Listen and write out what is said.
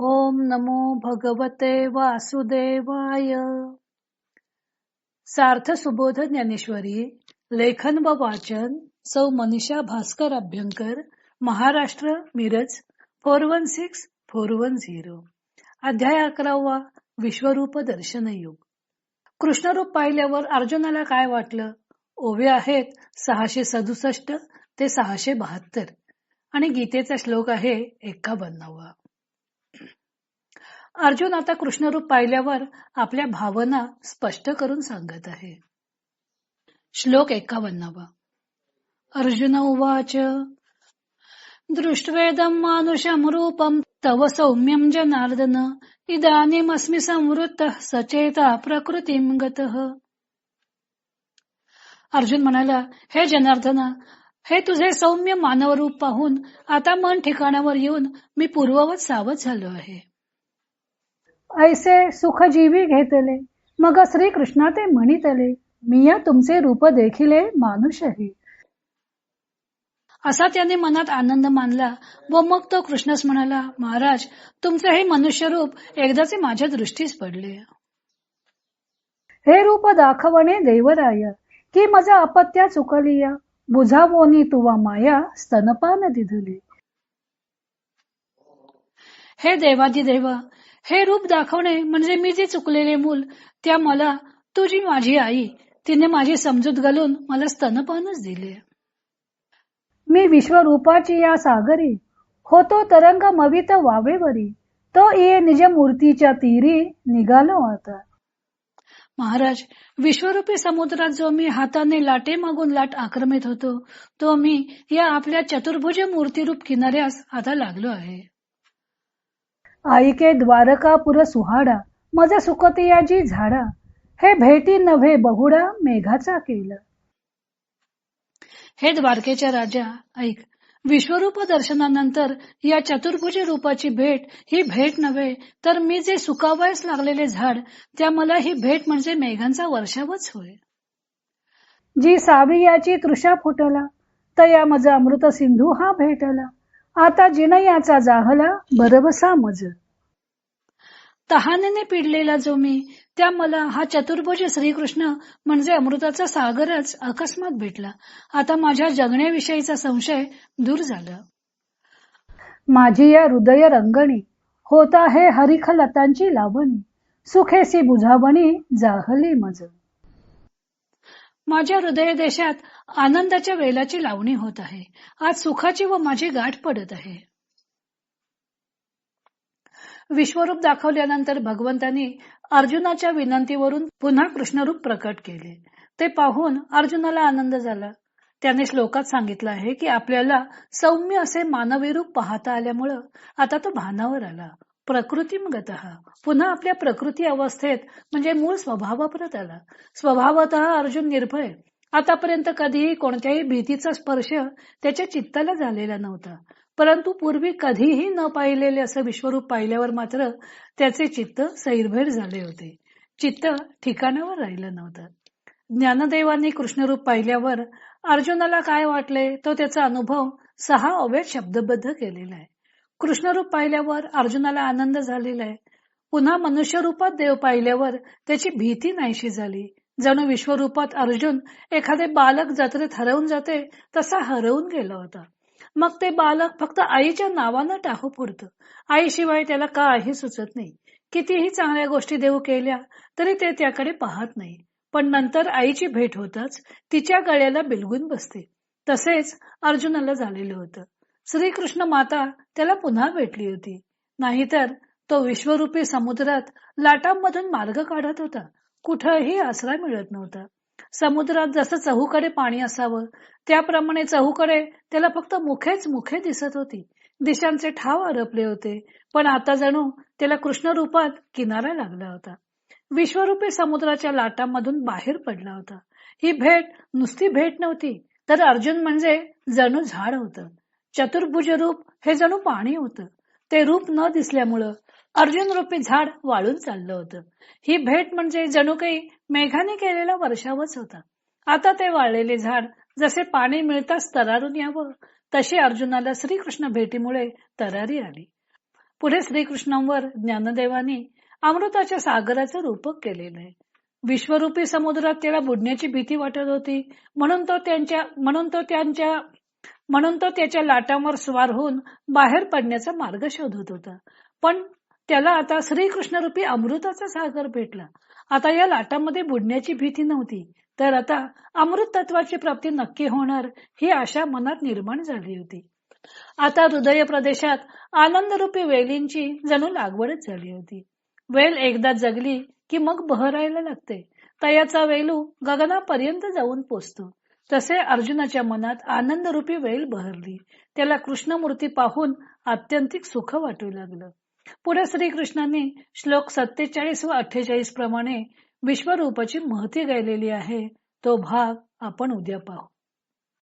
ओम नमो भगवते वासुदेवाय. सार्थ सुबोध ज्ञानेश्वरी लेखन व वाचन सौ Manisha Bhaskar Abhyankar Maharashtra Miraj four one six four one zero. अध्याय अकरावा विश्वरूप दर्शन युग कृष्णरूप पाहिल्यावर अर्जुनाला काय वाटलं? ओवे आहेत सहाशे सदुसष्ट ते सहाशे बहात्तर. आणि गीतेचा श्लोक आहे एक्कावन्नावा अर्जुन आता कृष्णरूप पाहिल्यावर आपल्या भावना स्पष्ट करून सांगत आहे. श्लोक एकावन्नावा. अर्जुन उवाच दृष्ट्वेदम मानुषम रूपम तव सौम्यम जनार्दन इदानीमस्मि संवृत्त सचेता प्रकृतीम गत. अर्जुन म्हणाला हे जनार्दना हे तुझे सौम्य मानव रूप पाहून आता मन ठिकाणावर येऊन मी पूर्ववत सावध झालो आहे. ऐसे सुखजीवी घेतले. मग श्री कृष्णा ते म्हणितले मिया तुमचे रूप देखिले मानुषही. असा त्याने मनात आनंद मानला व मग तो कृष्णच म्हणाला महाराज तुमचे हे मनुष्य रूप एकदाचे माझ्या दृष्टीस पडले. हे रूप दाखवणे देवराय की माझा अपत्या चुकलिया. बुझावोनी तुवा माया स्तनपान दिधली. हे देवादिदेवा हे रूप दाखवणे म्हणजे मी जे चुकलेले मूल त्या मला तुझी माझी आई तिने माझी समजूत घालून मला स्तनपानच दिले. मी विश्वरूपाची या सागरी होतो तरंग मवित वावेवरी तो ये निज मूर्तीच्या तीरी निघालो आता. महाराज विश्वरूपी समुद्रात जो मी हाताने लाटे मागून लाट आक्रमित होतो तो मी या आपल्या चतुर्भुज मूर्तीरूप किनाऱ्यास आता लागलो आहे. आईके द्वारकापुर सुहाडा मज सुकतियाजी झाडा हे भेटी नव्हे बहुडा मेघाचा केला. हे द्वारकेच्या राजा ऐक विश्वरूप दर्शनानंतर या चतुर्भुज रूपाची भेट ही भेट नव्हे तर मी जे सुकावयास लागलेले झाड त्या मला ही भेट म्हणजे मेघांचा वर्षावच होय. जी सावियाची तृषा फुटला तया मज अमृत सिंधू हा भेटला. आता जिनयाचा जाहला बरबसा मज. तहानेने पिडलेला जो मी त्या मला हा चतुर्भुज श्रीकृष्ण म्हणजे अमृताचा सागरच अकस्मात भेटला. आता माझ्या जगण्याविषयीचा संशय दूर झाला. माझी या हृदय रंगणी होता हे हरिख लतांची लावणी सुखेसी बुझावणी जाहली मज. माझ्या हृदय देशात आनंदाच्या वेलाची लावणी होत आहे. आज सुखाची व माझी गाठ पडत आहे. विश्वरूप दाखवल्यानंतर भगवंतांनी अर्जुनाच्या विनंतीवरून पुन्हा कृष्णरूप प्रकट केले. ते पाहून अर्जुनाला आनंद झाला. त्याने श्लोकात सांगितलं आहे की आपल्याला सौम्य असे मानवी रूप पाहता आल्यामुळं आता तो भानावर आला. प्रकृतीमगत पुन्हा आपल्या प्रकृती अवस्थेत म्हणजे मूळ स्वभावाप्रत आला. स्वभावत अर्जुन निर्भय. आतापर्यंत कधीही कोणत्याही भीतीचा स्पर्श त्याच्या चित्ताला झालेला नव्हता. परंतु पूर्वी कधीही न पाहिलेले असं विश्वरूप पाहिल्यावर मात्र त्याचे चित्त सैरभैर झाले होते. चित्त ठिकाणावर राहिलं नव्हतं. ज्ञानदेवांनी कृष्णरूप पाहिल्यावर अर्जुनाला काय वाटले? तो त्याचा अनुभव सहा अवैध शब्दबद्ध केलेला आहे. कृष्णरूप पाहिल्यावर अर्जुनाला आनंद झालेला आहे. पुन्हा मनुष्य रूपात देव पाहिल्यावर त्याची भीती नाहीशी झाली. जणू विश्वरूपात अर्जुन एखादे बालक जत्रेत हरवून जाते तसा हरवून गेला होता. मग ते बालक फक्त आईच्या नावानं टाहू पुरतं. आईशिवाय त्याला काही सुचत नाही. कितीही चांगल्या गोष्टी देऊ केल्या तरी ते त्याकडे पाहत नाही. पण नंतर आईची भेट होताच तिच्या गळ्याला बिलगून बसते. तसेच अर्जुनाला झालेलं होतं. श्रीकृष्ण माता त्याला पुन्हा भेटली होती. नाहीतर तो विश्वरूपी समुद्रात लाटांमधून मार्ग काढत होता. कुठंही आसरा मिळत नव्हता. समुद्रात जसं चहूकडे पाणी असावं त्याप्रमाणे चहूकडे त्याला फक्त मुखेच मुखे दिसत होती. दिशांचे ठाव अरपले होते पण आता जणू त्याला कृष्ण रूपात किनारा लागला होता. विश्वरूपी समुद्राच्या लाटांमधून बाहेर पडला होता. ही भेट नुसती भेट नव्हती तर अर्जुन म्हणजे जणू झाड होतं. चतुर्भुज रूप हे जणू पाणी होतं. ते रूप न दिसल्यामुळं अर्जुन रूपी झाड वाळून चाललं होतं. ही भेट म्हणजे जणू काही मेघाने केलेला वर्षावच होता. आता ते वाळलेले झाड जसे पाणी मिळताच तरारून यावं तशी अर्जुनाला श्रीकृष्ण भेटीमुळे तरारी आली. पुढे श्रीकृष्णांवर ज्ञानदेवानी अमृताच्या सागराचं रूपक केलेलं आहे. विश्वरूपी समुद्रात त्याला बुडण्याची भीती वाटत होती. म्हणून तो त्यांच्या म्हणून तो त्यांच्या म्हणून तो त्याच्या लाटांवर स्वार होऊन बाहेर पडण्याचा मार्ग शोधत होता. पण त्याला आता श्रीकृष्ण रूपी अमृताचा सागर भेटला. आता या लाटांमध्ये बुडण्याची भीती नव्हती तर आता अमृत तत्वाची प्राप्ती नक्की होणार ही आशा मनात निर्माण झाली होती. आता हृदय प्रदेशात आनंदरूपी वेलींची जणू लागवडच झाली होती. वेल एकदा जगली की मग बहरायला लागते. तयाचा वेलू गगनापर्यंत जाऊन पोचतो. तसे अर्जुनाच्या मनात आनंदरूपी वेल बहरली. त्याला कृष्णमूर्ती पाहून आत्यंतिक सुख वाटू लागलं. पुढे श्रीकृष्णांनी श्लोक सत्तेचाळीस व अठ्ठेचाळीस प्रमाणे विश्वरूपाची महती गायलेली आहे. तो भाग आपण उद्या पाहू.